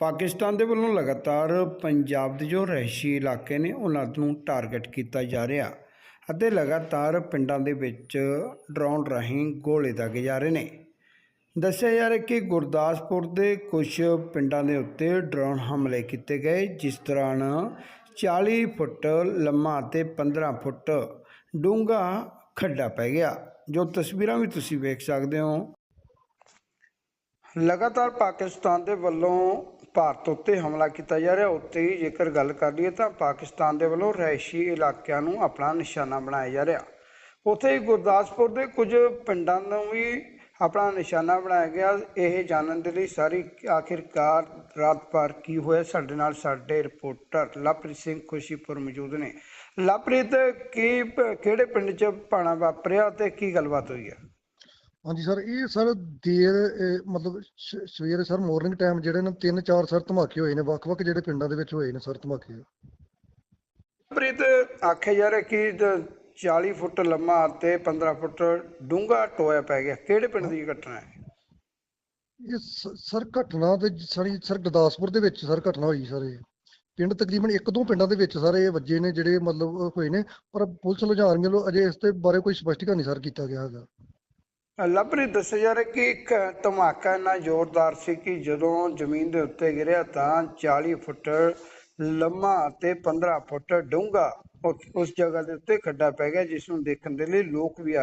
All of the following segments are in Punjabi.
ਪਾਕਿਸਤਾਨ ਦੇ ਵੱਲੋਂ ਲਗਾਤਾਰ ਪੰਜਾਬ ਦੇ ਜੋ ਰਹਿਸ਼ੀ ਇਲਾਕੇ ਨੇ, ਉਹਨਾਂ ਨੂੰ ਟਾਰਗੇਟ ਕੀਤਾ ਜਾ ਰਿਹਾ ਅਤੇ ਲਗਾਤਾਰ ਪਿੰਡਾਂ ਦੇ ਵਿੱਚ ਡਰੋਨ ਰਾਹੀਂ ਗੋਲੇ ਦਾਗੇ ਜਾ ਰਹੇ ਨੇ। ਦੱਸਿਆ ਜਾ ਰਿਹਾ ਕਿ ਗੁਰਦਾਸਪੁਰ ਦੇ ਕੁਝ ਪਿੰਡਾਂ ਦੇ ਉੱਤੇ ਡਰੋਨ ਹਮਲੇ ਕੀਤੇ ਗਏ, ਜਿਸ ਦੌਰਾਨ 40 ਫੁੱਟ ਲੰਮਾ ਅਤੇ 15 ਫੁੱਟ ਡੂੰਘਾ ਖੱਡਾ ਪੈ ਗਿਆ। ਜੋ ਤਸਵੀਰਾਂ ਵੀ ਤੁਸੀਂ ਵੇਖ ਸਕਦੇ ਹੋ। ਲਗਾਤਾਰ ਪਾਕਿਸਤਾਨ ਦੇ ਵੱਲੋਂ ਭਾਰਤ ਉੱਤੇ ਹਮਲਾ ਕੀਤਾ ਜਾ ਰਿਹਾ, ਉੱਤੇ ਹੀ ਜੇਕਰ ਗੱਲ ਕਰ ਲਈਏ ਤਾਂ ਪਾਕਿਸਤਾਨ ਦੇ ਵੱਲੋਂ ਰਹਿਸ਼ੀ ਇਲਾਕਿਆਂ ਨੂੰ ਆਪਣਾ ਨਿਸ਼ਾਨਾ ਬਣਾਇਆ ਜਾ ਰਿਹਾ। ਉੱਥੇ ਹੀ ਗੁਰਦਾਸਪੁਰ ਦੇ ਕੁਝ ਪਿੰਡਾਂ ਨੂੰ ਵੀ ਆਪਣਾ ਨਿਸ਼ਾਨਾ ਬਣਾਇਆ ਗਿਆ। ਇਹ ਜਾਣਨ ਦੇ ਲਈ ਸਾਰੀ ਆਖਿਰਕਾਰ ਰਾਤ ਭਰ ਕੀ ਹੋਇਆ, ਸਾਡੇ ਨਾਲ ਸਾਡੇ ਰਿਪੋਰਟਰ ਲਵਪ੍ਰੀਤ ਸਿੰਘ ਖੁਸ਼ੀਪੁਰ ਮੌਜੂਦ ਨੇ। ਲਵਪ੍ਰੀਤ, ਕੀ ਪ- ਕਿਹੜੇ ਪਿੰਡ 'ਚ ਪਾਣਾ ਵਾਪਰਿਆ ਤੇ ਕੀ ਗੱਲਬਾਤ ਹੋਈ ਹੈ? ਹਾਂਜੀ ਸਰ ਇਹ ਸਰ ਦੇਰ ਮਤਲਬ ਸਵੇਰੇ ਸਰ ਮਾਰਨਿੰਗ ਟਾਈਮ ਜਿਹੜੇ ਨੇ ਤਿੰਨ ਚਾਰ ਸਰ ਧਮਾਕੇ ਹੋਏ ਨੇ ਵੱਖ-ਵੱਖ ਜਿਹੜੇ ਪਿੰਡਾਂ ਦੇ ਵਿੱਚ ਹੋਏ ਨੇ ਸਰ ਧਮਾਕੇ। ਪ੍ਰੀਤ ਆਖਿਆ ਜਾ ਰਿਹਾ ਕਿ ਦ- 40 ਫੁੱਟ ਲੰਮਾ ਅਤੇ 15 ਫੁੱਟ ਡੂੰਘਾ ਟੋਇਆ ਪੈ ਗਿਆ। ਕਿਹੜੇ ਪਿੰਡ ਦੀ ਘਟਨਾ ਹੈ? ਇਹ ਸਰ ਘਟਨਾ ਤੇ ਸਾਰੀ ਸਰ ਗੁਰਦਾਸਪੁਰ ਦੇ ਵਿੱਚ ਸਰ ਘਟਨਾ ਹੋਈ ਸਰ ਇਹ। ਪਿੰਡ ਤਕਰੀਬਨ ਇੱਕ ਦੋ ਪਿੰਡਾਂ ਦੇ ਵਿੱਚ ਸਰ ਇਹ ਵੱਜੇ ਨੇ ਜਿਹੜੇ ਮਤਲਬ ਹੋਏ ਨੇ ਪਰ ਪੁਲਿਸ ਲੁਧਿਆਣਾ ਵੱਲੋਂ ਅਜੇ ਇਸ ਦੇ ਬਾਰੇ ਕੋਈ ਸਪਸ਼ਟੀਕਰਨ ਨਹੀਂ ਸਰ ਕੀਤਾ ਗਿਆ ਹੈਗਾ। ਲਵਪ੍ਰੀਤ ਦੱਸਿਆ ਜਾ ਰਿਹਾ ਕਿ ਇੱਕ ਧਮਾਕਾ ਇੰਨਾ ਜ਼ੋਰਦਾਰ ਸੀ ਕਿ ਜਦੋਂ ਜ਼ਮੀਨ ਦੇ ਉੱਤੇ ਗਿਰਿਆ ਤਾਂ 40 ਫੁੱਟ ਲੰਮਾ ਅਤੇ 15 ਫੁੱਟ ਡੂੰਘਾ ਉਸ- ਜਗ੍ਹਾ ਦੇ ਉੱਤੇ ਖੱਡਾ ਪੈ ਗਿਆ ਜਿਸ ਨੂੰ ਦੇਖਣ ਦੇ ਲਈ ਲੋਕ ਵੀ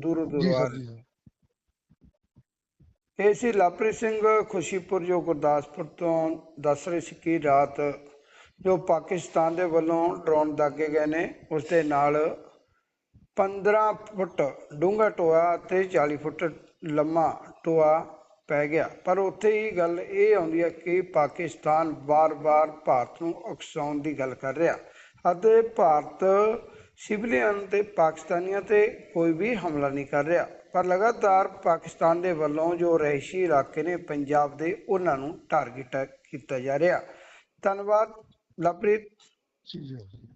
ਦੂਰੋਂ ਦੂਰੋਂ ਆ ਰਹੇ ਸੀ ਲਵਪ੍ਰੀਤ ਸਿੰਘ ਖੁਸ਼ੀਪੁਰ ਜੋ ਗੁਰਦਾਸਪੁਰ ਤੋਂ ਦੱਸ ਰਹੇ ਸੀ ਕਿ ਰਾਤ ਜੋ ਪਾਕਿਸਤਾਨ ਦੇ ਵੱਲੋਂ ਡਰੋਨ ਦਾਗੇ ਗਏ ਨੇ ਉਸ ਦੇ ਨਾਲ 15 ਫੁੱਟ ਡੂੰਘਾ ਟੋਆ ਅਤੇ 40 ਫੁੱਟ ਲੰਮਾ ਟੋਆ ਪੈ ਗਿਆ। ਪਰ ਉੱਥੇ ਹੀ ਗੱਲ ਇਹ ਆਉਂਦੀ ਹੈ ਕਿ ਪਾਕਿਸਤਾਨ ਵਾਰ-ਵਾਰ ਭਾਰਤ ਨੂੰ ਉਕਸਾਉਣ ਦੀ ਗੱਲ ਕਰ ਰਿਹਾ ਅਤੇ ਭਾਰਤ ਸਿਵਲੀਅਨ ਤੇ ਪਾਕਿਸਤਾਨੀਆਂ ਤੇ ਕੋਈ ਵੀ ਹਮਲਾ ਨਹੀਂ ਕਰ ਰਿਹਾ। ਪਰ ਲਗਾਤਾਰ ਪਾਕਿਸਤਾਨ ਦੇ ਵੱਲੋਂ ਜੋ ਰਹਿਸ਼ੀ ਇਲਾਕੇ ਨੇ ਪੰਜਾਬ ਦੇ ਉਹਨਾਂ ਨੂੰ ਟਾਰਗੇਟ ਕੀਤਾ ਜਾ ਰਿਹਾ। ਧੰਨਵਾਦ, ਲਵਪ੍ਰੀਤ। ਜੀ ਜੀ।